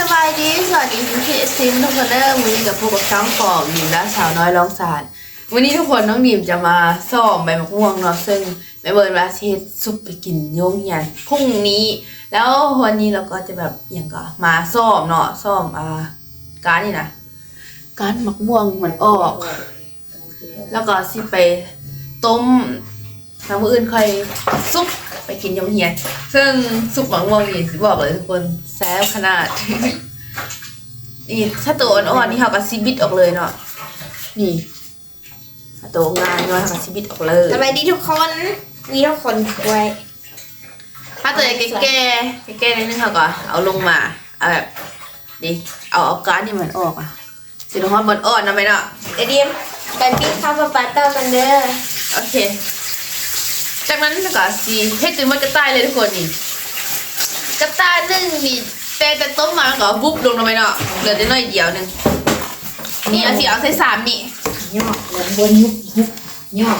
สบายดี สวัสดีพี่พีเอซีทุกคนเด้อวันนี้กับพวกกับช่องฟองหนิมและสาวน้อยร้องสารวันนี้ทุกคนน้องหนิมจะมาซ่อมใบมะม่วงเนาะซึ่งแม่เบิร์นมาเทศซุปไปกินโยงเฮียนพรุ่งนี้ แล้ววันนี้เราก็จะแบบอย่างก็มาซ่อมเนาะซ่อมอ่าการนี่นะการมะม่วงมันออก แล้วก็สิไปต้ม น้ำมืออื่นค่อยซุปไปกินยงเฮียน ซึ่งซุปหมังม่วงนี่สิบอกเลยทุกคนแซ่บขนาด นี่ถ้าตัวอ่อนๆนี่เขาก็ซิบิดออกเลยเนาะ นี่ถ้าตัวงานน้อยเขาก็ซิบิดออกเลยสบายดีทุกคน มีทุกคนด้วย ถ้าตัวแก่ๆแก่ๆนิดนึงเขาก็เอาลงมา เอาแบบดิเอาเอาการดนี่มันออกอะสิลงมาบนอ่อนนะไหมเนาะเดี๋ยวเดียมไปปิ้งข้าวปลาปลาเต้ากันเด้อ โอเค จากนั้นก็สีเฮ็ดจนมันกระต่ายเลยทุกคนนี่กระต่ายนึ่งนี่แต่แต่ต้มมาแล้วก็บุบลงลงไปเนาะเหลือแต่น้อยเดียวหนึงนี่เอาสีเอาใส่สามนี่ย่อลงบนยุบหุบย่อ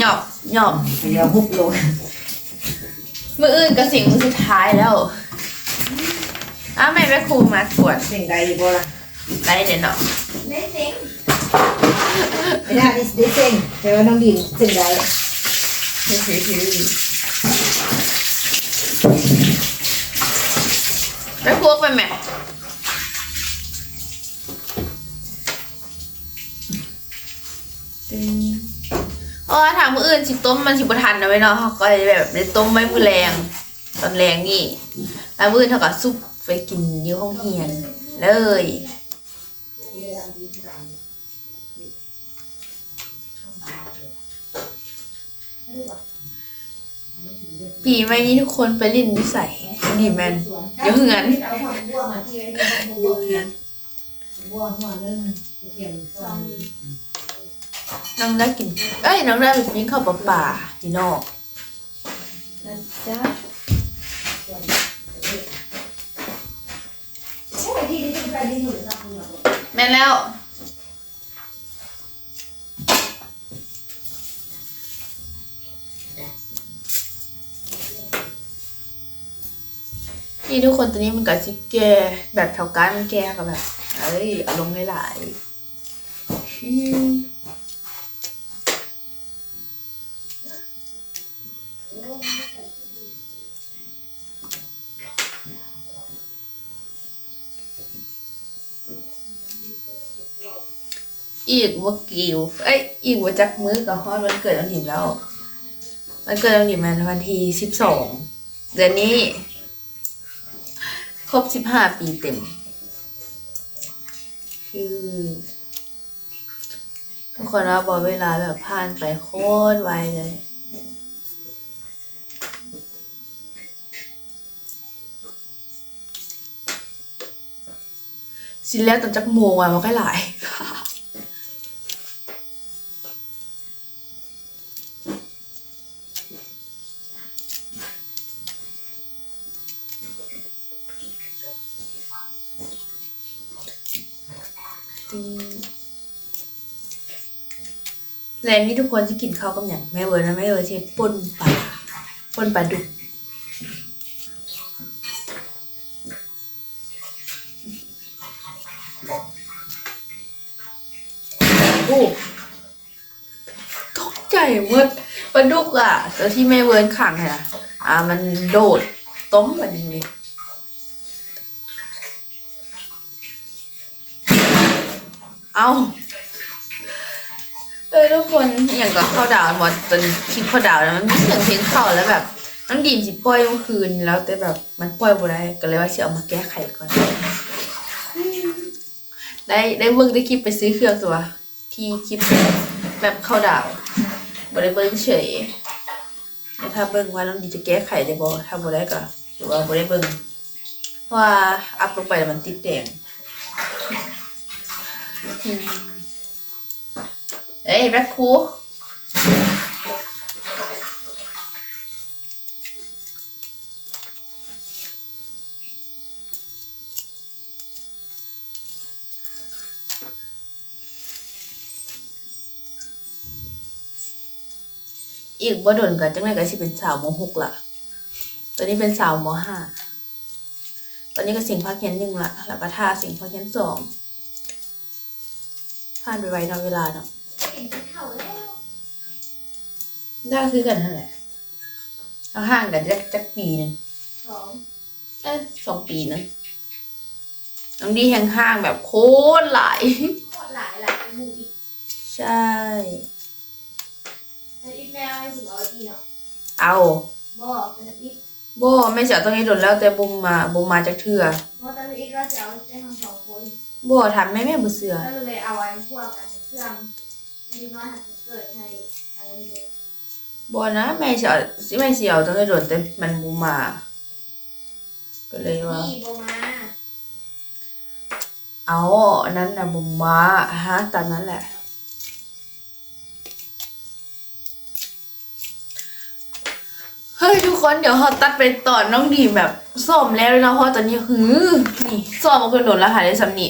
หยอบหยอบเดี๋ยวหุบลงมืออื่นก็สิ่งมือสุดท้ายแล้วอ้าวแม่แม่ครูมาตรวจสิ่งใดบ่ล่ะได้เดี๋ยวเนาะไม่เซ็งไม่ได้ดิดิเซ็งแต่ว่าน้องดินสิ่งใด แม่ครูไปไหมเออถามมืออื่นสิต้มมันสิบทันนะไว้เนาะเขาก็เลยแบบได้ต้มไว้มือแรง ตอนแรงนี่แล้วมืออื่นเขาก็ซุปไปกินอยู่ห้องเฮียนเลย ปีใหม่นี้ทุกคนไปลินนิสัยนี่แมนเดี๋ยวเหือนเอาผักบัวมาที่ไว้ในบัวเขียนบัวหัวเรื่องเขียนซ้อนน้องได้กิน เอ้ยน้องได้ไปกินข้าวปลาป่าที่นอกนะจ๊ะโอ้ยที่นี่ไปดินหนูสักคนละแม่นแล้ว นี่ทุกคนตัวนี้มันกับซิแกแบบเท่ากันแกกับแบบ เอ้ยอารมณ์หลายอีกว่ากิวเอ้ยอีกว่าจักมือกับฮอดวันเกิดอันหิมแล้ว วันเกิดอันหิมมันวันที่สิบสองเดือนนี้ ครบสิบห้าปีเต็ม คือทุกคนว่าบอกเวลาแบบผ่านไปโคตรไวเลย สินแล้วตอนจักโมงอะมันก็หลาย แลนนี่ทุกคนจะกินข้าวกับอย่างแม่เวิร์นนะแม่เวิร์นเช่ป่นปลาป่นปลาดุกโอ้ตกใจหมดปลาดุกอะตัวที่แม่เวิร์นขังอะอะมันโดดต้มแบบนี้เอาเออทุกคน อย่างกับข้าวดาวหมอจนคลิปข้าวดาวแล้วมันมีเสียงเพลงเข้าแล้วแบบน้องดีมสิปล่อยเมื่อคืนแล้วแต่แบบมันปล่อยบ่ได้ก็เลยว่าสิเอามาแก้ไขก่อน ได้ได้เบิ่งได้คลิปไปซื้อเครื่องตัวที่คลิปแบบข้าวดาวบ่ได้เบิ่งเฉยแต่ถ้าเบิ่งว่าน้องดีจะแก้ไขได้บ่ถ้าบ่ได้ก็หรือว่าบ่ได้เบิ่งเพราะว่าอัพลงไปแล้วมันติดแดงเอ้ยแบ็คคู อีกบ่โดนกันจังไดก็สิเป็นสาวมหกล่ะตอนนี้เป็นสาวมห้า ตอนนี้ก็สิงภาคเขียนหนึ่งละแล้วก็ท่าสิงภาคเขียนสองผ่านไปไวเนอนเวลาเนาะ เห็นเข่าแล้ว ได้คือกันนั่นแหละเอาห่างกันจักจักปีหนึ่งสองเอ้ยสองปีนึงน้องดีแห่งห้างแบบโคตรหลายโคตรหลายหลายหมู่อีกใช่ แล้วอีกแมวให้สุดเอาอีกเนาะเอาบอกเป็นอีกโบไม่เสียตรงนี้โดนแล้วแต่บุมมาบุมมาจากเถื่อเพราะตอนนี้อีกเราจะเอาได้ทั้งสองคนโบทำแม่แม่บุเสือ ก็เลยเอาไว้พวกกันเครื่องอีกน้อยหัดเกิดให้อะไรเด็ก โบนะแม่เสียแม่เสียวตรงนี้โดนแต่มันบุมมา ก็เลยว่า นี่โบมาเอาอันนั้นนะบุมมาฮะตามนั้นแหละ เฮ้ยทุกคนเดี๋ยวเขาตัดไปตอนน้องดีมแบบซ้อมแล้วเลยนะเพราะตอนนี้หือนี่ซ้อมมาคนโดนแล้วหายได้สำนี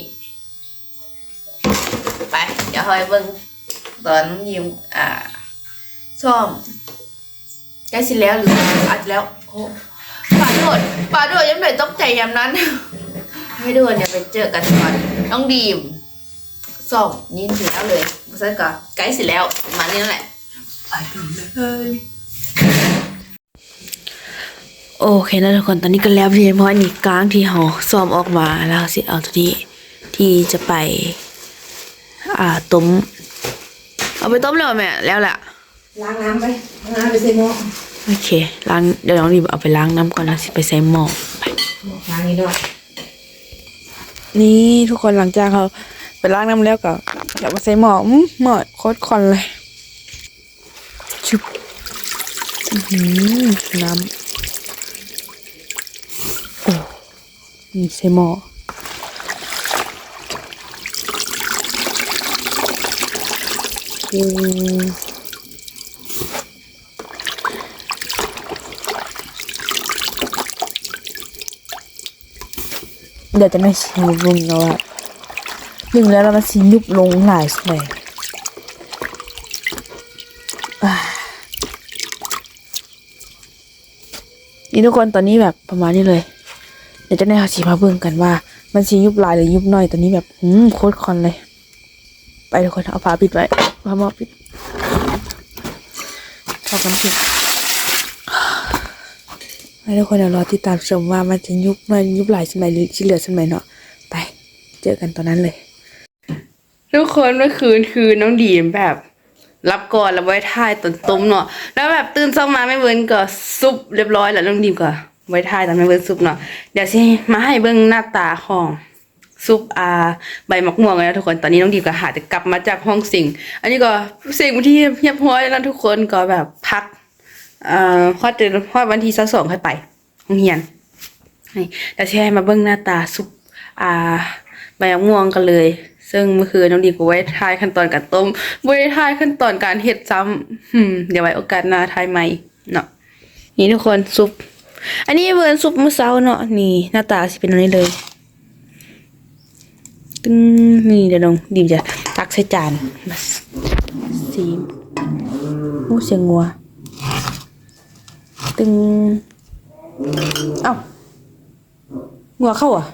ไป เดี๋ยวเขาไปเบิ่งตอนน้องดีมอ่าซ้อม ใกล้สิแล้วหรืออัดแล้วโอ้ป่าโดดป่าโดดยังไม่ตกใจยามนั้น ไม่โดนเนี่ยไปเจอกันก่อนน้องดีมซ้อมยินถึงแล้วเลยเพราะฉะนั้นก็ใกล้สิแล้วประมาณนี้นั่นแหละไปกันเลยโอเคนะทุกคนตอนนี้ก็แล้วเรียบร้อยนี่กลางที่เราซ้อมออกมาแล้วสิเอาตัวนี้ที่จะไป อ่าต้มเอาไปต้มเลยเหรอแม่แล้วแหละ ล้างน้ำไปล้างน้ำไปใส่หม้อโอเคล้างเดี๋ยวน้องดีบเอาไปล้างน้ำก่อนแล้วสิไปใส่หม้อไปล้างนี่ด้วยนี่ทุกคนหลังจากเขาไปล้างน้ำแล้วก็เดี๋ยวมาใส่หม้ออื้อหม้อโคตรคอนเลยชุบอื้อหือน้ำโอ้นี่ใส่หม้ออืม เดี๋ยวจะไม่ชิมรุมแล้วอะดึงแล้วเรามาชิมยุบลงหลายเลยอ่านี่ทุกคนตอนนี้แบบประมาณนี้เลย เดี๋ยวจะได้เอาสีมาเบิ่งกันว่า มันสียุบลายหรือยุบน้อยตอนนี้แบบอืมโคตรคอนเลย ไปทุกคนเอาผ้าปิดไว้ผ้าหม้อปิดเข้ากันผิด ให้ทุกคนเดี๋ยวรอติดตามชมว่ามันจะยุบมันยุบหลายสมัยหรือที่เหลือสมัยเนาะไป เจอกันตอนนั้นเลย ทุกคนเมื่อคืนคือน้องดีมแบบ รับก่อนแล้วไว้ท่ายตอนต้มเนาะแล้วแบบตื่นเช้ามาไม่เวินก็ซุปเรียบร้อยแล้วน้องดีมก็ไว้ท่ายตอนไม่เวินซุปเนาะเดี๋ยวสิมาให้เบิ่งหน้าตาของซุปอาใบมะม่วงเลยนะทุกคนตอนนี้น้องดีมก็หาจะกลับมาจากห้องสิงอันนี้ก็สิงวันที่เรียบร้อยแล้วทุกคนก็แบบพัก เอ่อฮอดเดือนฮอดวันที่สักสองค่อยไปโรงเรียนนี่เดี๋ยวจะให้มาเบิ้งหน้าตาซุปอาใบมะม่วงกันเลย ซึ่งเมื่อคืนน้องดีก็ไว้ทายขั้นตอนการต้มไว้ทายขั้นตอนการเฮ็ดซ้ำอืมเดี๋ยวไว้โอกาสหน้าทายใหม่เนาะนี่ทุกคนซุป อันนี้เวิร์นซุปมื้อเช้าเนาะนี่หน้าตาสิเป็นแบบนี้เลยตึ้งนี่เดี๋ยวน้องดิมจะตักใส่จานมาสีโอ้เสียงงัว ตึ้งเอ้างัวเข้าอะ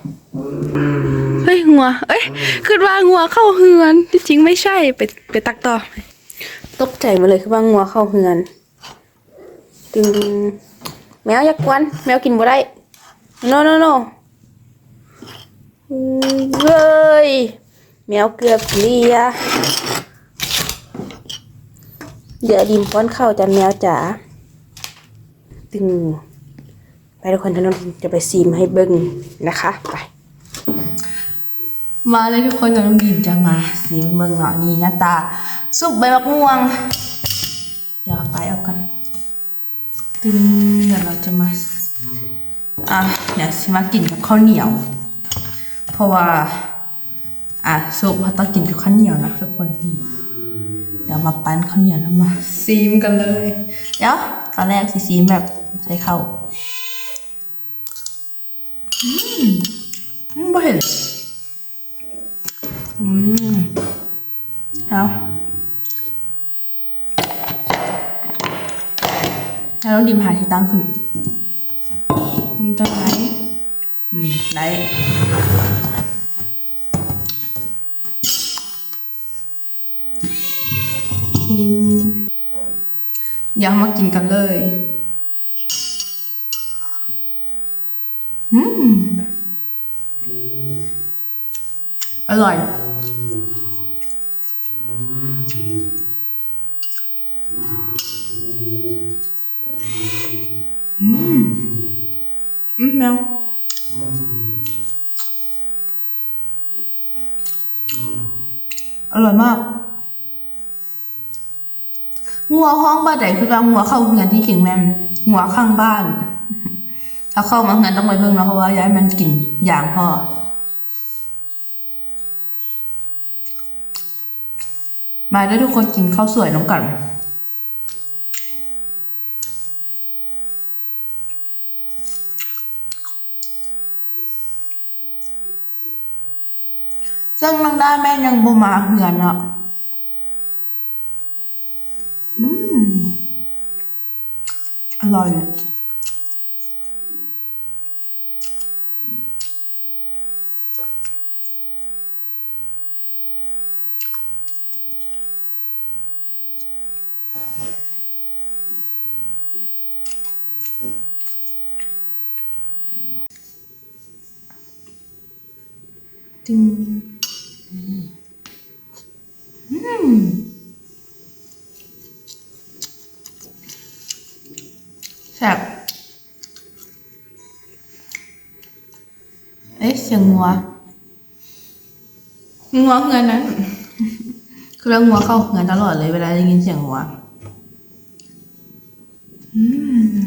เฮ้ยงัวเอ้ยคือว่างัวเข้าเฮือนที่จริงไม่ใช่ไปไปตักต่อตกใจมาเลยคือว่างัวเข้าเฮือน ตึง แมวอยากกวนแมวกินบ่ได้ no no no เฮ้ยแมวเกือบเลียเดี๋ยวดิมป้อนข้าวจานแมวจ๋า ตึงไปทุกคนท่านน้องจะไปซีมให้เบิ้งนะคะไปมาเลยทุกคนน้องดิมจะมาซีมเบิ้งเนาะนี่หน้าตาซุปใบมะม่วง เดี๋ยวไปเอากันตึงเดี๋ยวเราจะมาอะเดี๋ยวสิมากินกับข้าวเหนียว เพราะว่าอะซุปเขาต้องกินกับข้าวเหนียวนะทุกคนนี่เดี๋ยวมาปั้นข้าวเหนียวแล้วมาซีมกันเลย เดี๋ยวตอนแรกสิซีมแบบ ใส่ข้าอืมอืมบ่เห็นอืมเอาแล้วดิมหาที่ตั้งขึ้นมันจะไหนอืมได้ยังมากินกันเลย อร่อย อืม อืมแมวอร่อยมาก งัวห้องบ้านไหนคือว่างัวเข้าเงินที่ขิงแมมงัวข้างบ้าน ถ้าเข้ามาเงินต้องไปเบิ่งนะเพราะว่าย้ายมันกลิ่นอย่างพอ มาได้ทุกคนกินข้าวสวยน้องกันซึ่งน้องด้แม่ยังบ่มาเหมือนเนาะอืมอร่อย จึงอืมแซ่บเอ๊ะเสียงงัวงัวเงินนั้น คือเรางัวเข้าเงินตลอดเลยเวลาได้ยินเสียงงัว อืม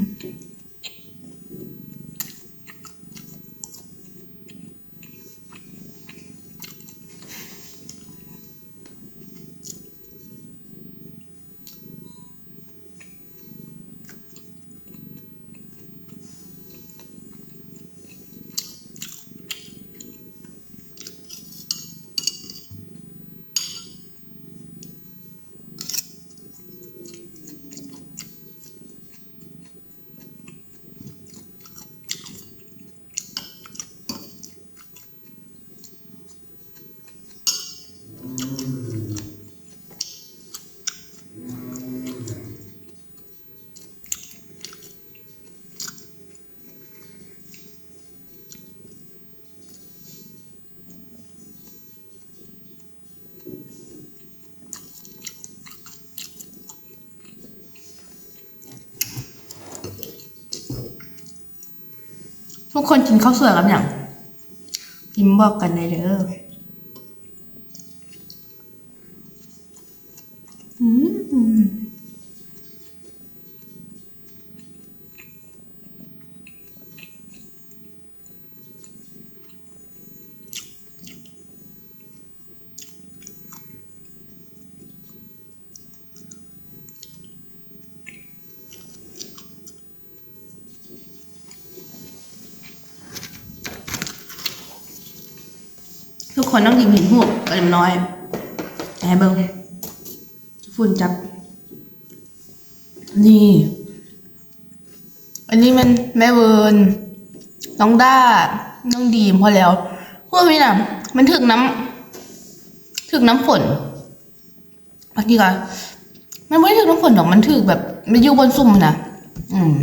ทุกคนกินข้าวสวยกันอย่างพิมพ์บอกกันได้เด้อ ทุกคนต้องกินหินหัวกันอย่าน้อยแอบเบิ้งฝุ่นจับ นี่ อันนี้มันแม่เวิร์นน้องด้า น้องดีมพอแล้ว พวกนี้นะมันถึกน้ำถึกน้ำฝนบางทีก็มันไม่ได้ถึกน้ำฝนหรอก มันถึกแบบ มันอยู่บนซุ่มนะอืม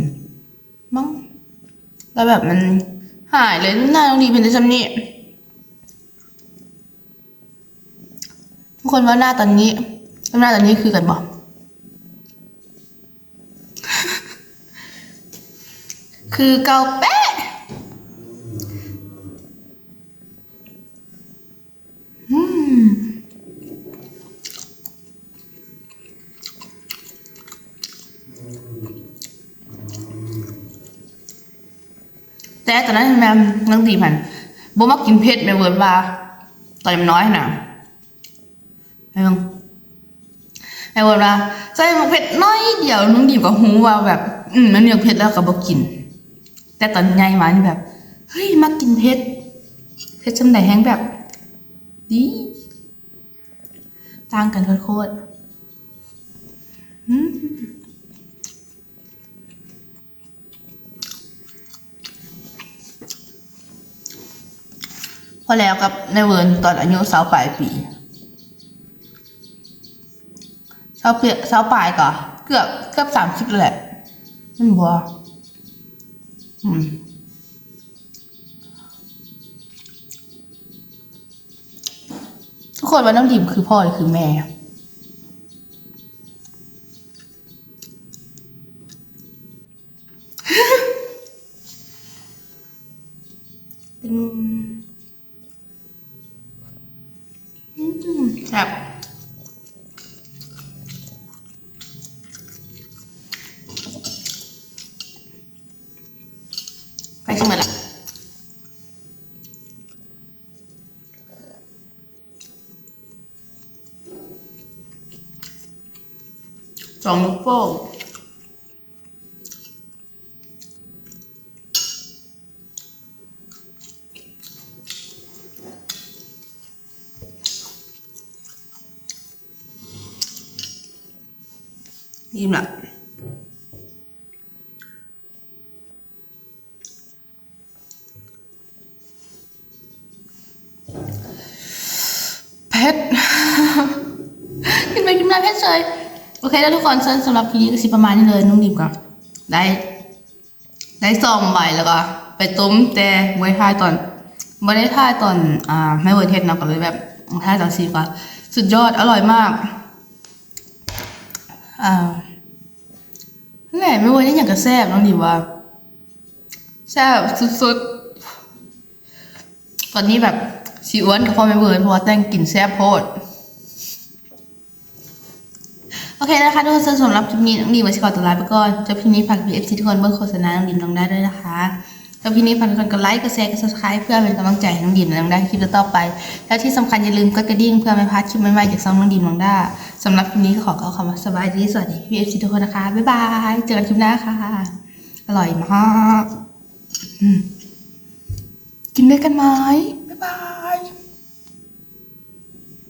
มั้งแล้วแบบมันหายเลยหน้าน้องดีเป็นจะจำนี่ ทุกคนว่าหน้าตอนนี้หน้าตอนนี้คือกันบอกคือเกาเป๊ะแต่ตอนนั้นแม่นังตีพันบ่มากินเผ็ดแม่เวิร์นว่าตอนยังน้อยน่ะ แม่บิ่งแม่เวิร์นว่าใส่มกเผ็ดน้อยเดียวน้องดีมก็หูว่าแบบ อืมมันมีเผ็ดแล้วก็บ่กิน แต่ตอนใหญ่มานี่แบบ เฮ้ยมากินเผ็ดเผ็ดจำไหนแห้งแบบ ดีต่างกันโคตรๆอืมพอแล้วกับในเวิร์นตอนอายุสาวปลายปีสาเปียสาวปลายก่อเกือบเกือบสามสิบแหละนั่นบัวอืมทุกคนว่าน้ำดิบคือพ่อหรือคือแม่ อืมอืมครับ ไปชิมมันละ สองนิ้วโป้งยิ้มละ เผ็ดกินไปกินมาเผ็ดเฉยโอเคแล้วทุกคนสำหรับคลิปนี้ก็สิประมาณนี้เลยน้องดิมก็ได้ ได้ซองใบแล้วก็ ไปต้มแต่ไว้ท่ายตอนไม่ได้ท่ายตอนอ่าไม่เวิร์เทสนะก็เลยแบบท่ายตอนซีก็สุดยอดอร่อยมากอ่านั่นแหละไม่เวิร์นี่อย่างกับแซ่บน้องดิมว่าแซ่บสุดๆตอนนี้แบบ สีอ้วนกับพ่อไม่เวิร์นเพราะว่าแต่งกลิ่นแซ่บโพด โอเคนะคะทุกคนสำหรับคลิปนี้น้องดีมาชิขอตัวลาไปก่อนจบคลิปนี้ฝากพีเอฟซีทุกคนเบิ่งโฆษณาน้องดิมน้องได้ด้วยนะคะจบคลิปนี้ฝากทุกคนกดไลค์กดแชร์กดซับสไครต์เพื่อเป็นกำลังใจให้น้องดิมและน้องได้คลิปต่อไป แล้วที่สำคัญอย่าลืมกดกระดิ่งเพื่อไม่พลาดคลิปใหม่ๆจากซองน้องดิมน้องได้สำหรับคลิปนี้ขอกล่าคำว่าสบายดีสวัสดีพีเอฟซีทุกคนนะคะบ๊ายบายเจอกันคลิปหน้าค่ะอร่อยมากกินด้วยกันไหม Bye.